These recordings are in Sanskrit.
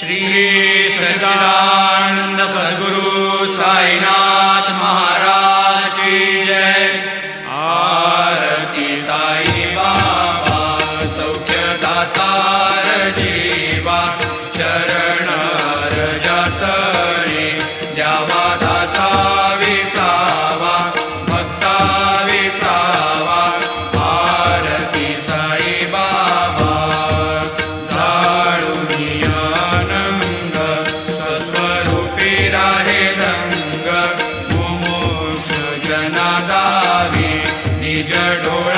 શ્રી સચિદાનંદ સદગુરુ સાઈનાથ મહા जडो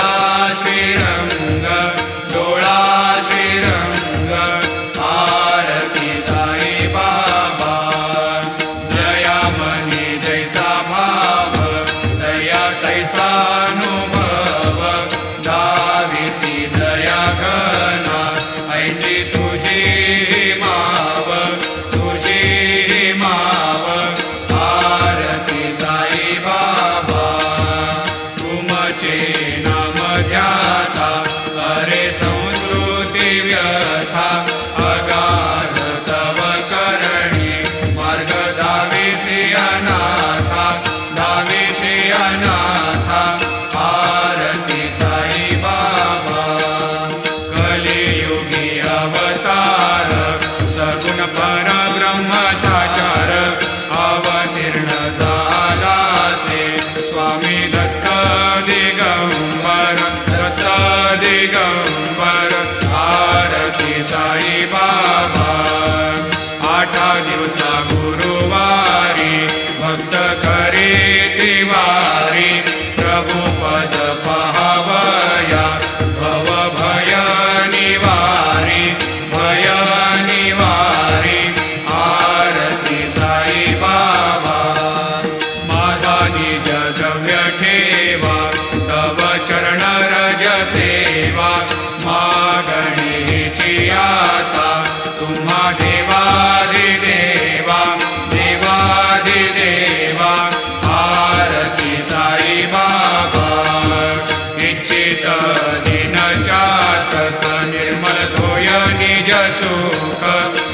निज सुख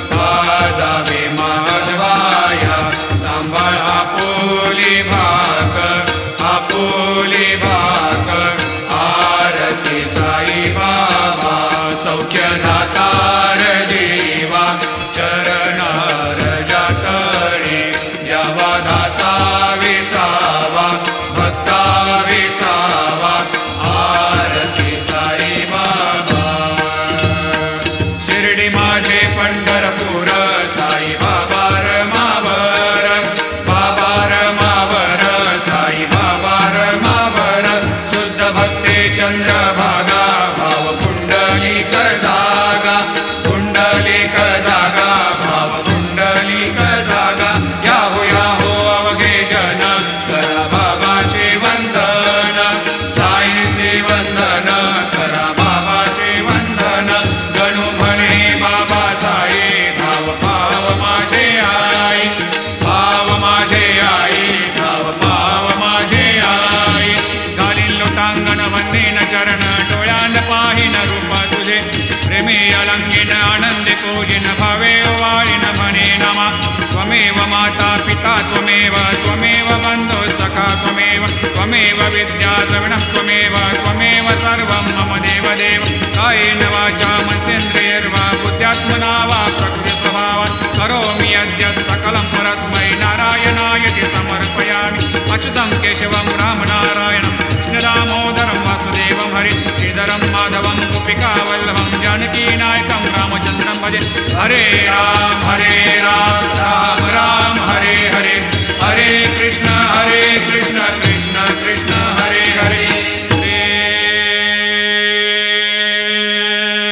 त्वमे अलङ्गिन आनन्दितोजिन भवेव वारिण मने नमः त्वमेव माता पिता त्वमेव त्वमेव बन्धो सखा त्वमेव त्वमेव विद्या द्रविणः त्वमेव त्वमेव सर्वं मम देवदेव कायेन वाचा मनसेन्द्रियर्वा बुद्ध्यात्मना वा प्रकृतिस्वभावात् करोमि अद्य सकलं परस्मै नारायणायति समर्पयामि अच्युतं केशवं रामनारायणं कृष्णरामोदरं वासुदेवं हरि श्रीधरं माधवं गोपिकावल्लभं जानकी की नायकं रामचन्द्रं भजे. हरे राम हरे राम राम राम हरे हरे. हरे कृष्ण हरे कृष्ण कृष्ण कृष्ण हरे हरे.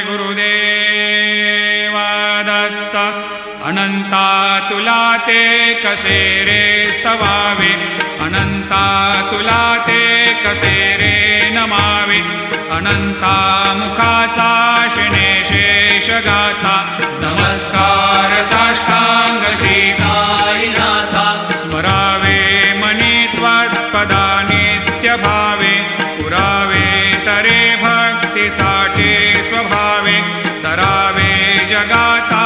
गुरुदेवादत्त अनन्ता तुला ते स्तवावे अनन्ता तुला ते अनन्ता मुखाचा शेष शेषगाथा नमस्कार साष्टाङ्गी सायिनाथा स्मरावे मणित्वात्पदा नित्यभावे। पुरावे तरे भक्तिसाठे स्वभावे। तरावे जगाता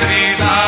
Sri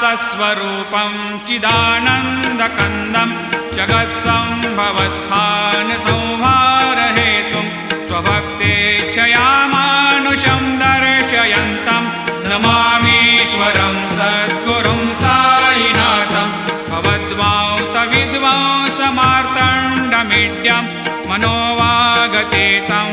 स्वरूपं चिदानन्दकन्दं जगत्सम्भवस्थानसंहारहेतुं स्वभक्तेच्छयामानुषं दर्शयन्तं नमामीश्वरं सद्गुरुं सायिनाथं भवद्वां तविद्वांसमार्ताण्डमिड्यम् मनोवागते तं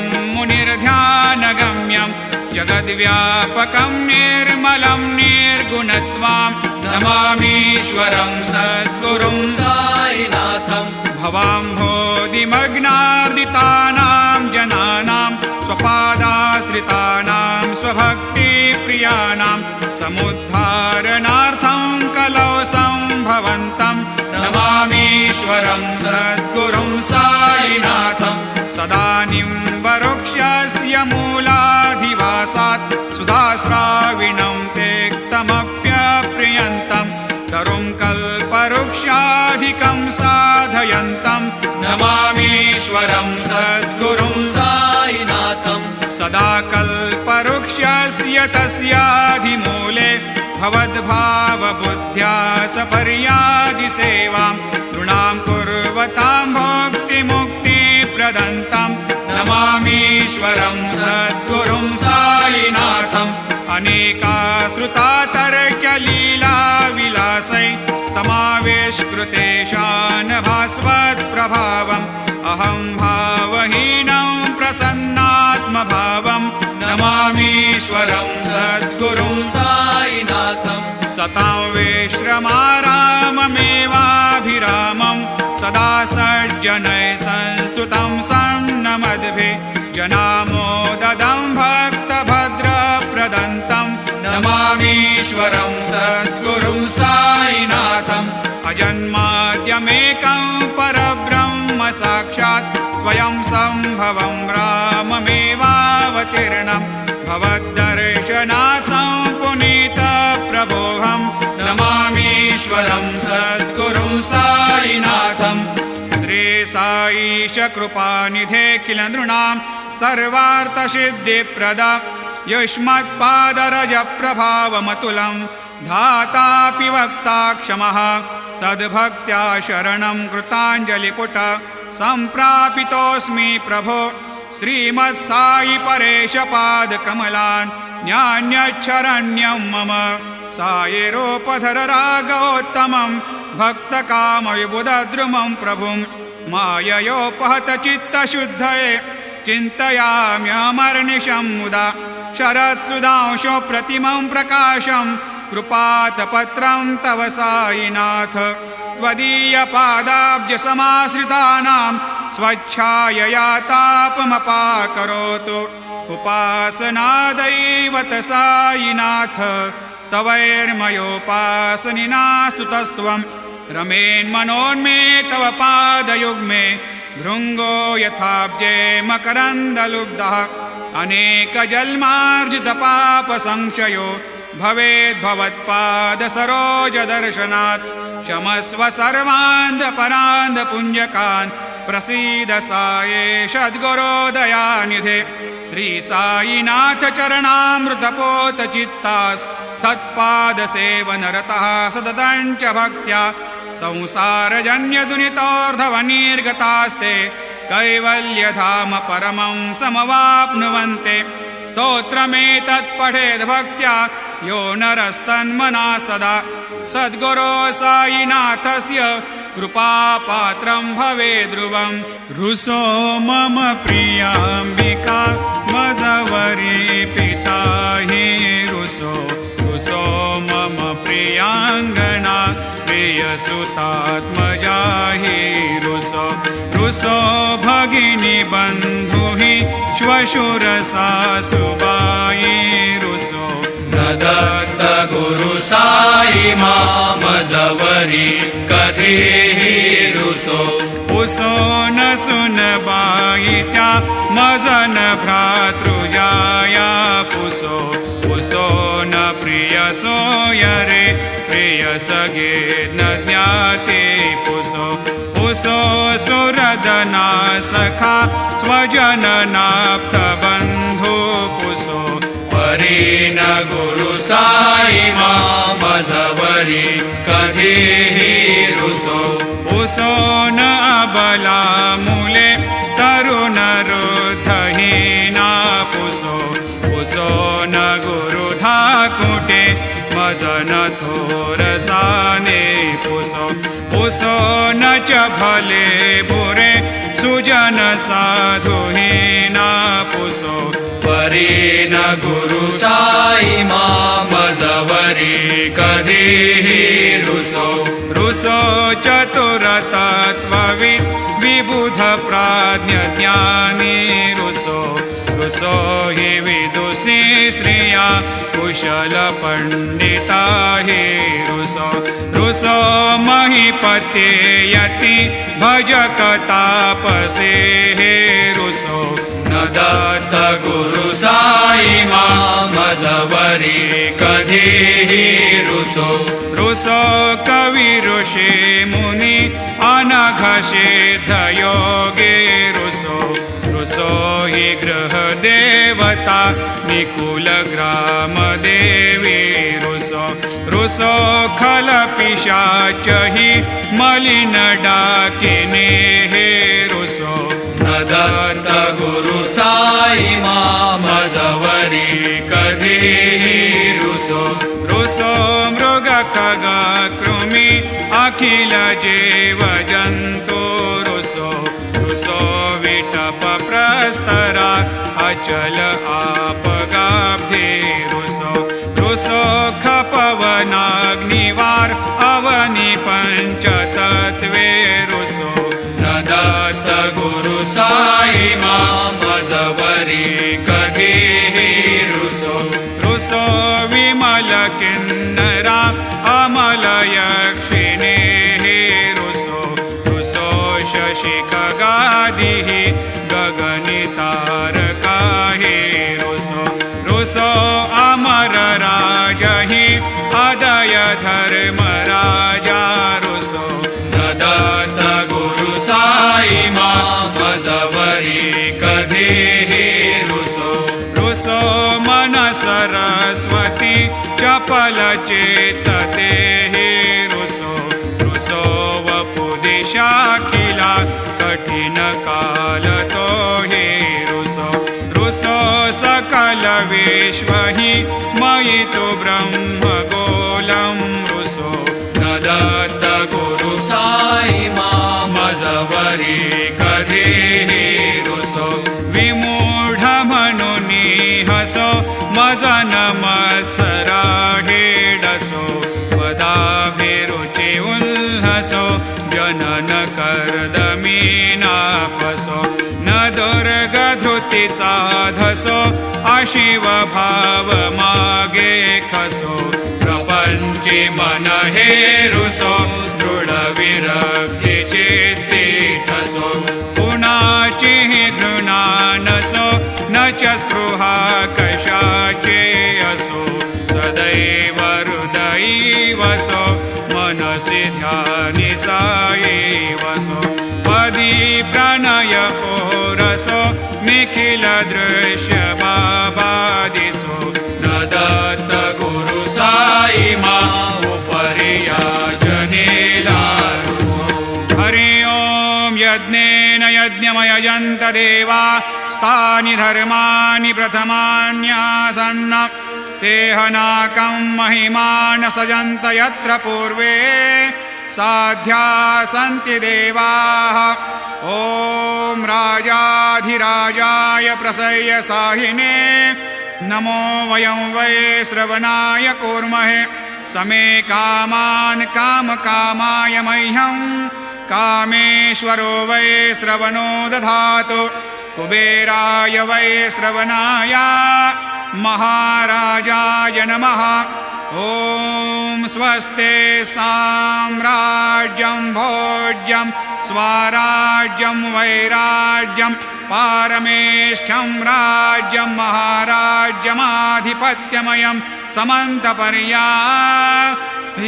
जगद्व्यापकं निर् निर्मलं निर्गुणत्वां नमामीश्वरं सद्गुरुं। सारिनाथं भवाम्भोदिमग्नार्दितानां जनानां स्वपादाश्रितानां स्वभक्तिप्रियाणां समुद्धारणार्थं कलौ सम्भवन्तं नमामीश्वरं सद्गुरुं सारिनाथं सदानीं वरुक्षस्य मूला सुधाविणं ते तमप्यप्रियन्तं तरुं कल्पवृक्षाधिकं साधयन्तं। नमामीश्वरं सद्गुरुं सायिनाथं सदा कल्पवृक्षस्य तस्याधिमूले भवद्भावबुद्ध्या सपर्या अनेका श्रुता तर्क्यलीला विलासै समावेशकृतेशान् भास्वत्प्रभावम् अहं भावहीनं प्रसन्नात्मभावं नमामीश्वरं सद्गुरुं साईनाथम्। सतां विश्रमाराममेवाभिरामं सदा सज्जनैः संस्तुतं सन्नमद्भिः। जनामोददं भक्तभद्रप्रदन्तं नमामीश्वरं सद्गुरुं साईनाथम् अजन्माद्यमेकं परब्रह्म साक्षात् स्वयं सम्भवं राममेवावतीर्णं भवद्दर्शनात् पुनीतप्रभोहं नमामीश्वरं सद्गुरुं साईनाथम् साईश कृपानिधे नृणां सर्वार्थसिद्धिप्रदा युष्मत्पादरजप्रभावमतुलं धातापि वक्ता क्षमः सद्भक्त्या शरणं कृताञ्जलिपुट सम्प्रापितोऽस्मि प्रभो श्रीमत्सायि परेशपादकमलान् न्यान्यच्छरण्यं मम सायिरोपधर रागोत्तमं भक्तकामविबुधद्रुमं प्रभुं माययोपहतचित्तशुद्धये चिन्तयाम्यमर्निशं मुदा। शरत्सुधांशो प्रतिमं प्रकाशं कृपातपत्रं तव सायिनाथ त्वदीयपादाब्जसमाश्रितानां स्वच्छायया तापमपाकरोतु। उपासनादैवत सायिनाथ स्तवैर्मयोपासनिना स्तुतस्त्वं रमेन्मनोन्मे तव पादयुग्मे भृङ्गो यथाब्जे मकरन्दलुब्धः। अनेकजन्मार्जितपापसंशयो भवेद्भवत्पादसरोजदर्शनात् क्षमस्व सर्वान्धपरान्धपुञ्जकान् प्रसीद साये सद्गुरोदयानिधे। श्रीसायिनाथ चरणामृतपोतचित्तास् सत्पादसेवनरतः सततञ्च भक्त्या संसारजन्यदुनितोर्धवनिर्गतास्ते कैवल्यधाम परमं समवाप्नुवन्ते। स्तोत्रमेतत् पठेद् भक्त्या यो नरस्तन्मना सदा। सद्गुरो सायिनाथस्य कृपापात्रं भवे ध्रुवं रुसो मम प्रियाम्बिका मजवरी पिता हि रुसो मम प्रियाङ्गना प्रियसुतात्मजा हि रुसो रुसो भगिनी बन्धु हि श्वशुरसासुबायि रुसो न दत्त गुरु साई मामजवरी कधीही रुसो पुसो न सुनबाई त्या मजन भ्रातृजाया पुसो। पुसो न प्रिय सोयरे प्रिय सगे न ज्ञाते पुसो। पुसो सुरदना सखा स्वजननाप्त बन्धु पुसो। परी न गुरु साई मामजवरी कधीही रुसो। पुसो न अबला मूले तरुण रुद्धहीना पुसो। पुसो न गुरुधा कुटे मजन थोरसाने पुसो। पुसो न च भले बुरे सुजन साधुहीना पुसो। परी न गुरु साई मामजवरी कधीही रुसो। रुसो चतुरतत्त्ववित् विबुध प्राज्ञज्ञानी रुसो। रुसो हि विदुषी स्त्रिया कुशलपण्डिता हि रुसो रुसो महीपते यति भजकतापसे हे रुसो। न दत्त गुरु साई मामजवरी कधीही रुसो। रुसो कवि ऋषि मुनि अनघषे धयोगे रुसो रुसो हि गृहदेवता निकुलग्रामदेवी रुसो। रुसो खलपिशाच हि मलिन डाकिने हे रुसो। दत्त गुरु साई मामजवरी कधीही रुसो। रुसो मृग खग कृमि अखिल जीव जन्तु अचल आपगाब्धे रुसो रुसो सरस्वती चपल चेतते हे रुसो रुसो वपुदिशाखिला कठिन काल तो हे रुसो। रुसो सकल विश्व हि, मयि तु ब्रह्म। जनन जनन कर्दमीनापसो न दुर्गधृतिचा धसो अशिव भाव मागे खसो। प्रपंची मन हे रुसो दृढ विरक्ति चित्ते ठसो कुणाची घृणा नसो न च स्पृहा कशाचे असो। सदैव हृदयी वसो। मनसि ध्यानि साये वसो पदी प्रणय ओरसो निखिल दृश्य बाबादिसो। न दत्त गुरु उपरि याचनेला रुसो हरि ओं यज्ञेन यज्ञमयजन्त देवा स्तानि धर्माणि प्रथमान्यासन्न तेहनाकं महिमान सजन्त यत्र पूर्वे साध्या सन्ति देवाः। ॐ राजाधिराजाय प्रसय्य साहिने नमो वयं वै श्रवणाय कूर्महे। समे कामान् कामकामाय मह्यं कामेश्वरो वै श्रवणो दधातु। कुबेराय वै श्रवणाय महाराजाय नमः। ॐ स्वस्ते साम्राज्यं भोज्यं स्वराज्यं वैराज्यं पारमेष्ठ्यं राज्यं महाराज्यमाधिपत्यमयं समन्तपर्या।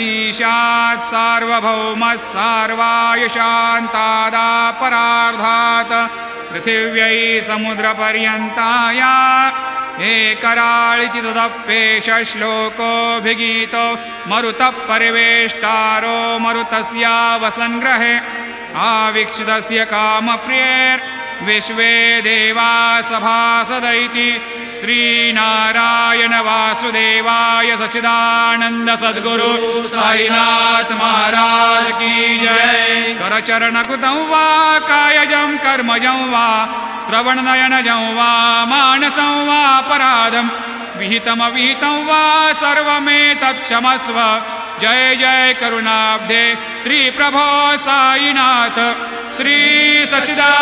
ईशात् सार्वभौमः सार्वाय शान्तादापरार्धात् पृथिव्यै समुद्रपर्यन्ताय एकराळिति तदप्येष श्लोकोऽभिगीतो मरुतः परिवेष्टारो मरुतस्या वसङ्ग्रहे आवीक्षितस्य कामप्रियैर्विश्वे देवा सभासदैति श्रीनारायण वासुदेवाय सच्चिदानन्द सद्गुरु साईनाथ महाराज की जय। करचरणकृतं वा, कायजं कर्मजं वा श्रवणनयनजं वा, मानसं वा, अपराधं विहितमविहितं वा, सर्वमेतत्क्षमस्व। जय जय करुणाब्धे। श्रीप्रभो साईनाथ। श्री सच्चिदानंद